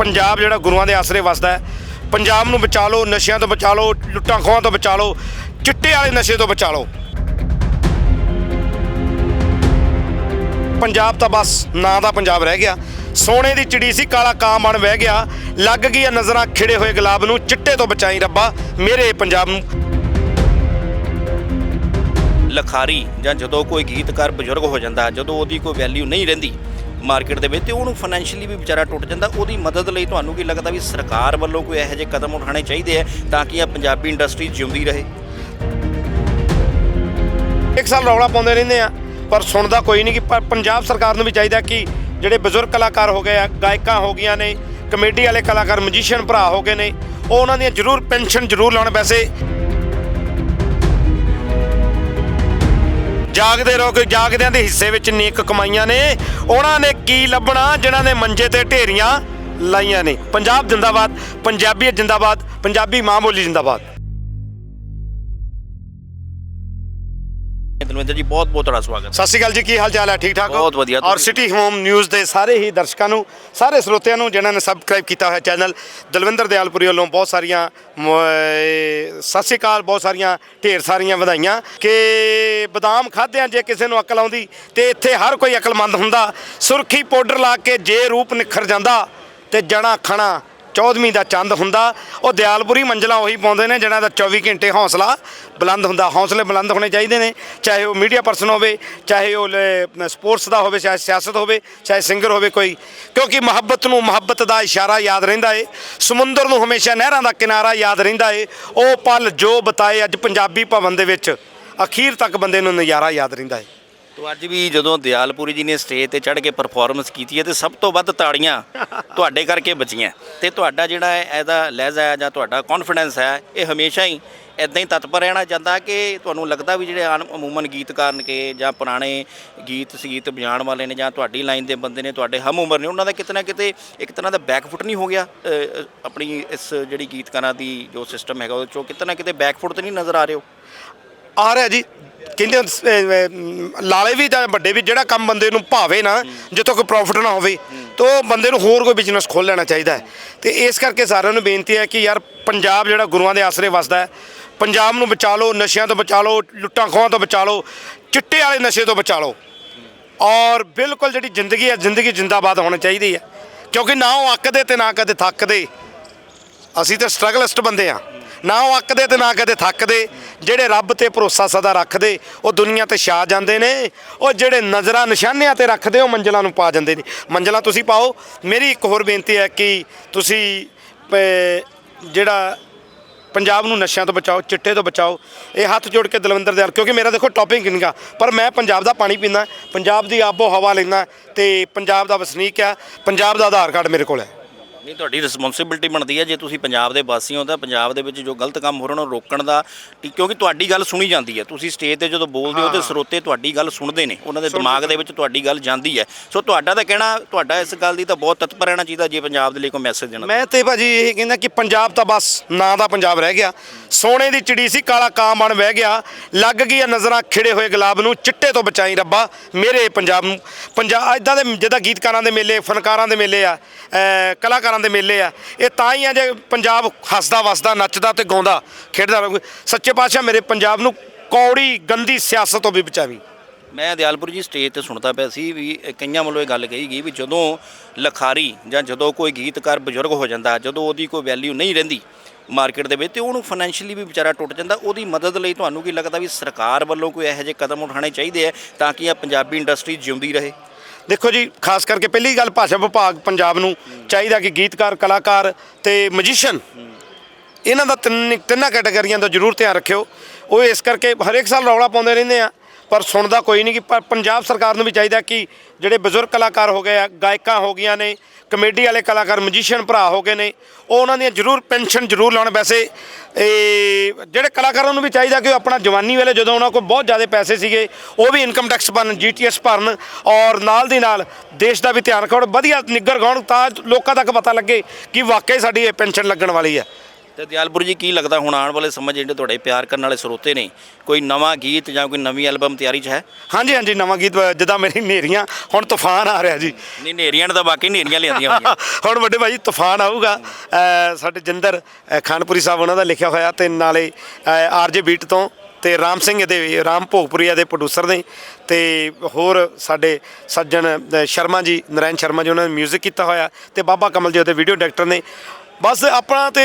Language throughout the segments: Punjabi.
ਪੰਜਾਬ ਜਿਹੜਾ ਗੁਰੂਆਂ ਦੇ ਆਸਰੇ ਵਸਦਾ ਹੈ, ਪੰਜਾਬ ਨੂੰ ਬਚਾ ਲਓ, ਨਸ਼ਿਆਂ ਤੋਂ ਬਚਾ ਲਓ, ਲੁੱਟਾਂ ਖੋਹਾਂ ਤੋਂ ਬਚਾ ਲਓ, ਚਿੱਟੇ ਵਾਲੇ ਨਸ਼ੇ ਤੋਂ ਬਚਾ ਲਓ। ਪੰਜਾਬ ਤਾਂ ਬਸ ਨਾਂ ਦਾ ਪੰਜਾਬ ਰਹਿ ਗਿਆ। ਸੋਨੇ ਦੀ ਚਿੜੀ ਸੀ, ਕਾਲਾ ਕਾਂ ਬਣ ਵਹਿ ਗਿਆ। ਲੱਗ ਗਈ ਗਈਆਂ ਨਜ਼ਰਾਂ ਖਿੜੇ ਹੋਏ ਗੁਲਾਬ ਨੂੰ, ਚਿੱਟੇ ਤੋਂ ਬਚਾਈ ਰੱਬਾ, ਮੇਰੇ ਪੰਜਾਬ ਨੂੰ। ਲਖਾਰੀ ਜਾਂ ਜਦੋਂ ਕੋਈ ਗੀਤਕਾਰ ਬਜ਼ੁਰਗ ਹੋ ਜਾਂਦਾ, ਜਦੋਂ ਉਹਦੀ ਕੋਈ ਵੈਲਿਊ ਨਹੀਂ ਰਹਿੰਦੀ ਮਾਰਕੀਟ ਦੇ ਵਿੱਚ ਤੇ ਉਹਨੂੰ ਫਾਈਨੈਂਸ਼ੀਅਲੀ ਵੀ ਵਿਚਾਰਾ ਟੁੱਟ ਜਾਂਦਾ। ਉਹਦੀ ਮਦਦ ਲਈ ਤੁਹਾਨੂੰ ਕੀ ਲੱਗਦਾ ਵੀ ਸਰਕਾਰ ਵੱਲੋਂ ਕੋਈ ਇਹੋ ਜਿਹੇ ਕਦਮ ਉਠਾਉਣੇ ਚਾਹੀਦੇ ਆ ਤਾਂ ਕਿ ਇਹ ਪੰਜਾਬੀ ਇੰਡਸਟਰੀ ਜਿਉਂਦੀ ਰਹੇ? ਇੱਕ ਸਾਲ ਰੌਲਾ ਪਾਉਂਦੇ ਰਹਿੰਦੇ ਆ, ਪਰ ਸੁਣਦਾ ਕੋਈ ਨਹੀਂ ਕਿ ਪਰ ਪੰਜਾਬ ਸਰਕਾਰ ਨੂੰ ਵੀ ਚਾਹੀਦਾ ਕਿ ਜਿਹੜੇ ਬਜ਼ੁਰਗ ਕਲਾਕਾਰ ਹੋ ਗਏ ਆ, ਗਾਇਕਾਂ ਹੋ ਗਈਆਂ ਨੇ, ਕਮੇਡੀ ਵਾਲੇ ਕਲਾਕਾਰ ਮਜੀਸ਼ੀਅਨ ਭਰਾ ਹੋ ਗਏ ਨੇ, ਉਹ ਉਹਨਾਂ ਦੀਆਂ ਜ਼ਰੂਰ ਪੈਨਸ਼ਨ ਜ਼ਰੂਰ ਲਾਉਣ ਵੈਸੇ ਜਾਗਦੇ ਰਹੋ ਕਿ ਜਾਗਦਿਆਂ ਦੇ ਹਿੱਸੇ ਵਿੱਚ ਨੇਕ ਕਮਾਈਆਂ ਨੇ। ਉਹਨਾਂ ਨੇ ਕੀ ਲੱਭਣਾ? ਜਿਨ੍ਹਾਂ ਨੇ ਮੰਜੇ ਤੇ ਢੇਰੀਆਂ ਲਾਈਆਂ ਨੇ। ਪੰਜਾਬ ਜਿੰਦਾਬਾਦ, ਪੰਜਾਬੀਅਤ ਜਿੰਦਾਬਾਦ, ਪੰਜਾਬੀ ਮਾਂ ਬੋਲੀ ਜਿੰਦਾਬਾਦ। ਦਲਵਿੰਦਰ ਜੀ ਬਹੁਤ ਬਹੁਤ ਤੁਹਾਡਾ ਸਵਾਗਤ ਸਤਿ ਸ਼੍ਰੀ ਅਕਾਲ ਜੀ ਕੀ ਹਾਲ ਚਾਲ ਹੈ? ਠੀਕ ਠਾਕ ਹੋ? ਬਹੁਤ ਵਧੀਆ, ਔਰ ਤੁਸੀਂ- ਸਿਟੀ ਹੋਮ ਨਿਊਜ਼ ਦੇ ਸਾਰੇ ਹੀ ਦਰਸ਼ਕਾਂ ਨੂੰ ਸਾਰੇ ਸਰੋਤਿਆਂ ਨੂੰ ਜਿਨ੍ਹਾਂ ਨੇ ਸਬਸਕ੍ਰਾਈਬ ਕੀਤਾ ਹੋਇਆ ਚੈਨਲ ਦਲਵਿੰਦਰ ਦਿਆਲਪੁਰੀ ਵੱਲੋਂ ਬਹੁਤ ਸਾਰੀਆਂ ਮ- ਸਤਿ ਸ਼੍ਰੀ ਅਕਾਲ ਬਹੁਤ ਸਾਰੀਆਂ ਢੇਰ ਸਾਰੀਆਂ ਵਧਾਈਆਂ ਕਿ ਬਦਾਮ ਖਾਦਿਆਂ ਜੇ ਕਿਸੇ ਨੂੰ ਅਕਲ ਆਉਂਦੀ ਤੇ ਇੱਥੇ ਹਰ ਕੋਈ ਅਕਲਮੰਦ ਹੁੰਦਾ। ਸੁਰਖੀ ਪਾਊਡਰ ਲਾ ਕੇ ਜੇ ਰੂਪ ਨਿਖਰ ਜਾਂਦਾ ਤੇ ਜਣਾ ਖਣਾ ਚੌਦਵੀਂ ਦਾ ਚੰਦ ਹੁੰਦਾ। ਉਹ ਦਿਆਲਪੁਰੀ ਮੰਜ਼ਲਾ ਉਹੀ ਪਾਉਂਦੇ ਨੇ, ਜਿਹਨਾਂ ਦਾ 24 ਘੰਟੇ ਹੌਸਲਾ ਬੁਲੰਦ ਹੁੰਦਾ। ਹੌਸਲੇ ਬੁਲੰਦ ਹੋਣੇ ਚਾਹੀਦੇ ਨੇ, ਚਾਹੇ ਉਹ ਮੀਡੀਆ ਪਰਸਨ ਹੋਵੇ, ਚਾਹੇ ਉਹ ਲ- ਸਪੋਰਟਸ ਦਾ ਹੋਵੇ, ਚਾਹੇ ਸਿਆਸਤ ਹੋਵੇ, ਚਾਹੇ ਸਿੰਗਰ ਹੋਵੇ ਕੋਈ। ਕਿਉਂਕਿ ਮੁਹੱਬਤ ਨੂੰ, ਮੁਹੱਬਤ ਦਾ ਇਸ਼ਾਰਾ ਯਾਦ ਰਹਿੰਦਾ ਏ। ਸਮੁੰਦਰ ਨੂੰ ਹਮੇਸ਼ਾ ਨਹਿਰਾਂ ਦਾ ਕਿਨਾਰਾ ਯਾਦ ਰਹਿੰਦਾ ਏ। ਉਹ ਪਲ ਜੋ ਬਤਾਏ, ਅੱਜ ਪੰਜਾਬੀ ਭਵਨ ਦੇ ਵਿੱਚ ਅਖੀਰ ਤੱਕ ਬੰਦੇ ਨੂੰ ਨਜ਼ਾਰਾ ਯਾਦ ਰਹਿੰਦਾ ਏ। ਤੋ ਅੱਜ ਵੀ ਜਦੋਂ ਦਿਆਲਪੁਰੀ ਜੀ ਨੇ ਸਟੇਜ ਤੇ ਚੜ੍ਹ ਕੇ ਪਰਫਾਰਮੈਂਸ ਕੀਤੀ ਹੈ ਤੇ ਸਭ ਤੋਂ ਵੱਧ ਤਾੜੀਆਂ ਤੁਹਾਡੇ ਕਰਕੇ ਬਚੀਆਂ। ਤੇ ਤੁਹਾਡਾ ਜਿਹੜਾ ਹੈ ਇਹਦਾ ਲਹਿਜ਼ਾ ਹੈ ਜਾਂ ਤੁਹਾਡਾ ਕੌਨਫੀਡੈਂਸ ਹੈ ਇਹ ਹਮੇਸ਼ਾ ਹੀ ਇਦਾਂ ਹੀ ਤਤਪਰ ਰਹਿਣਾ ਚਾਹੁੰਦਾ ਕਿ ਤੁਹਾਨੂੰ ਲੱਗਦਾ ਵੀ ਜਿਹੜੇ ਆਨ- ਅਮੂਮਨ ਗੀਤਕਾਰ ਨੇ ਕਿ ਜਾਂ ਪੁਰਾਣੇ ਗੀਤ ਸੰਗੀਤ ਵਜਾਉਣ ਵਾਲੇ ਨੇ ਜਾਂ ਤੁਹਾਡੀ ਲਾਈਨ ਦੇ ਬੰਦੇ ਨੇ ਤੁਹਾਡੇ ਹਮ ਉਮਰ ਨੇ ਉਹਨਾਂ ਦਾ ਕਿਤੇ ਨਾ ਕਿਤੇ ਇੱਕ ਤਰ੍ਹਾਂ ਦਾ ਬੈਕਫੁੱਟ ਨਹੀਂ ਹੋ ਗਿਆ? ਆਪਣੀ ਇਸ ਜਿਹੜੀ ਗੀਤਕਾਰਾਂ ਦੀ ਜੋ ਸਿਸਟਮ ਹੈਗਾ ਉਹਦੇ ਚੋਂ ਕਿਤੇ ਨਾ ਕਿਤੇ ਬੈਕਫੁੱਟ ਤੇ ਨਹੀਂ ਨਜ਼ਰ ਆ ਰਹੇ ਹੋ? ਆ ਰਿਹਾ ਜੀ। ਕਹਿੰਦੇ ਅਹ, ਲਾਲੇ ਵੀ ਜਾਂ ਵੱਡੇ ਵੀ ਜਿਹੜਾ ਕੰਮ ਬੰਦੇ ਨੂੰ ਭਾਵੇ ਨਾ ਜਿੱਥੋਂ ਕੋਈ ਪ੍ਰੋਫਿਟ ਨਾ ਹੋਵੇ ਤਾਂ ਉਹ ਬੰਦੇ ਨੂੰ ਹੋਰ ਕੋਈ ਬਿਜ਼ਨਸ ਖੋਲ ਲੈਣਾ ਚਾਹੀਦਾ ਹੈ। ਤੇ ਇਸ ਕਰਕੇ ਸਾਰਿਆਂ ਨੂੰ ਬੇਨਤੀ ਹੈ ਕਿ ਯਾਰ ਪੰਜਾਬ ਜਿਹੜਾ ਗੁਰੂਆਂ ਦੇ ਆਸਰੇ ਵਸਦਾ ਹੈ ਪੰਜਾਬ ਨੂੰ ਬਚਾ ਲਓ ਨਸ਼ਿਆਂ ਤੋਂ ਬਚਾ ਲਓ ਲੁੱਟਾਂ ਖੋਹਾਂ ਤੋਂ ਬਚਾ ਲਓ ਚਿੱਟੇ ਵਾਲੇ ਨਸ਼ੇ ਤੋਂ ਬਚਾ ਲਓ। ਔਰ ਬਿਲਕੁਲ ਜਿਹੜੀ ਜ਼ਿੰਦਗੀ ਹੈ ਜ਼ਿੰਦਗੀ ਜਿੰਦਾਬਾਦ ਹੋਣੀ ਚਾਹੀਦੀ ਹੈ। ਕਿਉਂਕਿ ਨਾ ਉਹ ਅੱਕਦੇ ਤੇ ਨਾ ਕਦੇ ਥੱਕਦੇ। ਅਸੀਂ ਤਾਂ ਸਟਰਗਲਿਸਟ ਬੰਦੇ ਆ ਨਾ ਉਹ ਅੱਕਦੇ ਤੇ ਨਾ ਕਦੇ ਥੱਕਦੇ। ਜਿਹੜੇ ਰੱਬ ਤੇ ਭਰੋਸਾ ਸਦਾ ਰੱਖਦੇ, ਉਹ ਦੁਨੀਆ ਤੇ ਛਾ ਜਾਂਦੇ ਨੇ। ਉਹ ਜਿਹੜੇ ਨਜ਼ਰਾਂ ਨਿਸ਼ਾਨਿਆਂ ਤੇ ਰੱਖਦੇ, ਉਹ ਮੰਜ਼ਲਾਂ ਨੂੰ ਪਾ ਜਾਂਦੇ ਨੇ। ਮੰਜ਼ਲਾਂ ਤੁਸੀਂ ਪਾਓ। ਮੇਰੀ ਇੱਕ ਹੋਰ ਬੇਨਤੀ ਹੈ ਕਿ ਤੁਸੀਂ, ਪ- ਜਿਹੜਾ ਪੰਜਾਬ ਨੂੰ ਨਸ਼ਿਆਂ ਤੋਂ ਬਚਾਓ, ਚਿੱਟੇ ਤੋਂ ਬਚਾਓ, ਇਹ ਹੱਥ ਜੋੜ ਕੇ ਦਲਵਿੰਦਰ ਦਿਆਲ, ਕਿਉਂਕਿ ਮੇਰਾ ਦੇਖੋ ਟੌਪਿਕ ਨਹੀਂਗਾ। ਪਰ ਮੈਂ ਪੰਜਾਬ ਦਾ ਪਾਣੀ ਪੀਂਦਾ, ਪੰਜਾਬ ਦੀ ਆਬੋ ਹਵਾ ਲੈਂਦਾ ਤੇ ਪੰਜਾਬ ਦਾ ਵਸਨੀਕ ਆ, ਪੰਜਾਬ ਦਾ ਆਧਾਰ ਕਾਰਡ ਮੇਰੇ ਕੋਲ ਹੈ। ਨਹੀਂ ਤੁਹਾਡੀ ਰਿਸਪੌਂਸਿਬਿਲਟੀ ਬਣਦੀ ਹੈ। ਜੇ ਤੁਸੀਂ ਪੰਜਾਬ ਦੇ ਵਾਸੀ ਹੋ ਤਾਂ ਪੰਜਾਬ ਦੇ ਵਿੱਚ ਜੋ ਗਲਤ ਕੰਮ ਹੋ ਰਹੇ ਉਹਨਾਂ ਨੂੰ ਰੋਕਣ ਦਾ ਕਿ- ਕਿਉਂਕਿ ਤੁਹਾਡੀ ਗੱਲ ਸੁਣੀ ਜਾਂਦੀ ਹੈ। ਤੁਸੀਂ ਸਟੇਜ ਤੇ ਜਦੋਂ ਬੋਲਦੇ ਹੋ ਤੇ ਸਰੋਤੇ ਤੁਹਾਡੀ ਗੱਲ ਸੁਣਦੇ ਨੇ। ਉਹਨਾਂ ਦੇ ਦਿਮਾਗ ਦੇ ਵਿੱਚ ਤੁਹਾਡੀ ਗੱਲ ਜਾਂਦੀ ਹੈ। ਸੋ ਤੁਹਾਡਾ ਤਾਂ ਕਹਿਣਾ ਤੁਹਾਡਾ ਇਸ ਗੱਲ ਦੀ ਤਾਂ ਬਹੁਤ ਤਤਪਰ ਰਹਿਣਾ ਚਾਹੀਦਾ ਜੇ ਪੰਜਾਬ ਦੇ ਲਈ ਕੋਈ ਮੈਸੇਜ ਦੇਣਾ ਮੈਂ ਤੇ ਭਾਜੀ ਇਹ ਕਹਿੰਦਾ ਕਿ ਪੰਜਾਬ ਤਾਂ ਬਸ ਨਾਂ ਦਾ ਪੰਜਾਬ ਰਹਿ ਗਿਆ। ਸੋਨੇ ਦੀ ਚਿੜੀ ਸੀ ਕਾਲਾ ਕਾਂ ਬਣ ਵਹਿ ਗਿਆ। ਲੱਗ ਗਈਆਂ ਨਜ਼ਰਾਂ ਖਿੜੇ ਹੋਏ ਗੁਲਾਬ ਨੂੰ ਚਿੱਟੇ ਤੋਂ ਬਚਾਈ ਰੱਬਾ ਮੇਰੇ ਪੰਜਾਬ ਨੂੰ। ਪੰਜਾਬ ਇਦਾਂ ਦੇ ਜਿੱਦਾਂ ਗੀਤਕਾਰਾਂ ਦੇ ਮੇਲੇ ਫਨਕਾਰਾਂ ਦੇ ਮੇਲੇ ਆ ਅਹ ਕਲਾਕਾਰਾਂ ਦੇ ਮੇਲੇ ਆ। ਇਹ ਤਾਂ ਹੀ ਆ ਜੇ ਪੰਜਾਬ ਹੱਸਦਾ, ਵਸਦਾ, ਨੱਚਦਾ ਤੇ ਗਾਉਂਦਾ, ਖੇਡਦਾ ਰਹੂਗਾ ਸੱਚੇ ਪਾਤਸ਼ਾਹ ਮੇਰੇ ਪੰਜਾਬ ਨੂੰ ਕੌੜੀ, ਗੰਦੀ ਸਿਆਸਤ ਤੋਂ ਵੀ ਬਚਾਵੀ। ਮੈਂ ਦਿਆਲਪੁਰ ਜੀ ਸਟੇਜ ਤੇ ਸੁਣਦਾ ਪਿਆ ਸੀ ਵੀ ਕਈਆਂ ਵੱਲੋਂ ਇਹ ਗੱਲ ਕਹੀ ਗਈ ਵੀ ਜਦੋਂ ਲਖਾਰੀ ਜਾਂ ਜਦੋਂ ਕੋਈ ਗੀਤਕਾਰ ਬਜ਼ੁਰਗ ਹੋ ਜਾਂਦਾ, ਜਦੋਂ ਉਹਦੀ ਕੋਈ ਵੈਲਿਊ ਨਹੀਂ ਰਹਿੰਦੀ ਮਾਰਕੀਟ ਦੇ ਵਿੱਚ ਤੇ ਉਹਨੂੰ ਫਾਈਨੈਂਸ਼ੀਅਲੀ ਵੀ ਵਿਚਾਰਾ ਟੁੱਟ ਜਾਂਦਾ, ਉਹਦੀ ਮਦਦ ਲਈ ਤੁਹਾਨੂੰ ਕੀ ਲੱਗਦਾ ਵੀ ਸਰਕਾਰ ਵੱਲੋਂ ਕੋਈ ਇਹੋ ਜਿਹੇ ਕਦਮ ਉਠਾਉਣੇ ਚਾਹੀਦੇ ਆ ਤਾਂ ਕਿ ਇਹ ਪੰਜਾਬੀ ਇੰਡਸਟਰੀ ਜਿਉਂਦੀ ਰਹੇ? ਦੇਖੋ ਜੀ, ਖਾਸ ਕਰਕੇ ਪਹਿਲੀ ਗੱਲ ਭਾਸ਼ਾ ਵਿਭਾਗ ਪੰਜਾਬ ਨੂੰ ਚਾਹੀਦਾ ਕਿ ਗੀਤਕਾਰ, ਕਲਾਕਾਰ ਤੇ ਮਜੀਸ਼ੀਅਨ ਇਹਨਾਂ ਦਾ ਤਿੰਨ ਤਿੰਨਾਂ ਕੈਟਾਗਰੀਆਂ ਦਾ ਜ਼ਰੂਰ ਧਿਆਨ ਰੱਖਿਓ। ਉਹ ਇਸ ਕਰਕੇ ਹਰੇਕ ਸਾਲ ਰੌਲਾ ਪਾਉਂਦੇ ਰਹਿੰਦੇ ਆ। ਪਰ ਸੁਣਦਾ ਕੋਈ ਨਹੀਂ ਕਿ ਪਰ ਪੰਜਾਬ ਸਰਕਾਰ ਨੂੰ ਵੀ ਚਾਹੀਦਾ ਕਿ ਜਿਹੜੇ ਬਜ਼ੁਰਗ ਕਲਾਕਾਰ ਹੋ ਗਏ ਆ, ਗਾਇਕਾਂ ਹੋ ਗਈਆਂ ਨੇ, ਕਮੇਡੀ ਵਾਲੇ ਕਲਾਕਾਰ ਮਜੀਸ਼ੀਅਨ ਭਰਾ ਹੋ ਗਏ ਨੇ, ਉਹ ਉਹਨਾਂ ਦੀਆਂ ਜ਼ਰੂਰ ਪੈਨਸ਼ਨ ਜ਼ਰੂਰ ਲਾਉਣ। ਵੈਸੇ ਇਹ ਜਿਹੜੇ ਕਲਾਕਾਰਾਂ ਨੂੰ ਵੀ ਚਾਹੀਦਾ ਕਿ ਉਹ ਆਪਣਾ ਜਵਾਨੀ ਵੇਲੇ ਜਦੋਂ ਉਹਨਾਂ ਕੋਲ ਬਹੁਤ ਜ਼ਿਆਦਾ ਪੈਸੇ ਸੀਗੇ, ਉਹ ਵੀ ਇਨਕਮ ਟੈਕਸ ਭਰਨ ਜੀਟੀਐਸ ਭਰਨ ਔਰ ਨਾਲ ਦੀ ਨਾਲ ਦੇਸ਼ ਦਾ ਵੀ ਧਿਆਨ ਰੱਖਣ। ਵਧੀਆ ਨਿੱਗਰ ਗਾਉਣ ਤਾਂ ਲੋਕਾਂ ਤੱਕ ਪਤਾ ਲੱਗੇ ਕਿ ਵਾਕਈ ਸਾਡੀ ਇਹ ਪੈਨਸ਼ਨ ਲੱਗਣ ਵਾਲੀ ਹੈ। ਤੇ ਦਿਆਲਪੁਰ ਜੀ ਕੀ ਲੱਗਦਾ ਹੁਣ ਆਉਣ ਵਾਲੇ ਸਮੇਂ 'ਚ ਜਿਹੜੇ ਤੁਹਾਡੇ ਪਿਆਰ ਕਰਨ ਵਾਲੇ ਸਰੋਤੇ ਨੇ ਕੋਈ ਨਵਾਂ ਗੀਤ ਜਾਂ ਕੋਈ ਨਵੀਂ ਐਲਬਮ ਤਿਆਰੀ 'ਚ ਹੈ? ਹਾਂਜੀ ਹਾਂਜੀ ਨਵਾਂ ਗੀਤ ਅ, ਜਿੱਦਾਂ ਮੇਰੀ ਨੇਰੀਆਂ ਹੁਣ ਤੂਫਾਨ ਆ ਰਿਹਾ ਜੀ। ਨਹੀਂ ਨੇਰੀਆਂ ਨੇ ਤਾਂ ਬਾਕੀ ਨੇਰੀਆਂ ਲਿਆਂਦੀਆਂ ਹੋਈਆਂ। ਹੁਣ ਵੱਡੇ ਭਾਈ ਤੂਫਾਨ ਆਊਗਾ। ਅ, ਸਾਡੇ ਜਿੰਦਰ ਅ, ਖਾਨਪੁਰੀ ਸਾਹਿਬ ਉਹਨਾਂ ਦਾ ਲਿਖਿਆ ਹੋਇਆ ਤੇ ਨਾਲੇ ਆਰਜੇ ਬੀਟ ਤੋਂ ਤੇ ਰਾਮ ਸਿੰਘ ਦੇ ਰਾਮ ਭੋਗਪੁਰੀਆ ਦੇ ਪ੍ਰੋਡਿਊਸਰ ਨੇ ਤੇ ਹੋਰ ਸਾਡੇ ਸੱਜਣ ਅ, ਸ਼ਰਮਾ ਜੀ ਨਰੈਣ ਸ਼ਰਮਾ ਜੀ ਉਹਨਾਂ ਨੇ 뮤직 ਕੀਤਾ ਹੋਇਆ ਤੇ ਬਾਬਾ ਕਮਲ ਜੀ ਉਹਦੇ ਵੀਡੀਓ ਡਾਇਰੈਕਟਰ ਨੇ। ਬਸ ਆਪਣਾ ਤੇ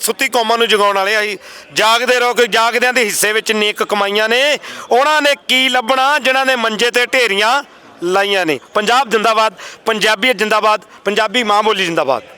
ਸੁੱਤੀ ਕੌਮਾਂ ਨੂੰ ਜਗਾਉਣ ਵਾਲੇ ਆਈ ਜਾਗਦੇ ਰਹੋ ਕਿ ਜਾਗਦਿਆਂ ਦੇ ਹਿੱਸੇ ਵਿੱਚ ਨੇਕ ਕਮਾਈਆਂ ਨੇ। ਉਹਨਾਂ ਨੇ ਕੀ ਲੱਭਣਾ? ਜਿਨ੍ਹਾਂ ਨੇ ਮੰਜੇ ਤੇ ਢੇਰੀਆਂ ਲਾਈਆਂ ਨੇ। ਪੰਜਾਬ ਜਿੰਦਾਬਾਦ, ਪੰਜਾਬੀਅਤ ਜਿੰਦਾਬਾਦ, ਪੰਜਾਬੀ ਮਾਂ ਬੋਲੀ ਜਿੰਦਾਬਾਦ।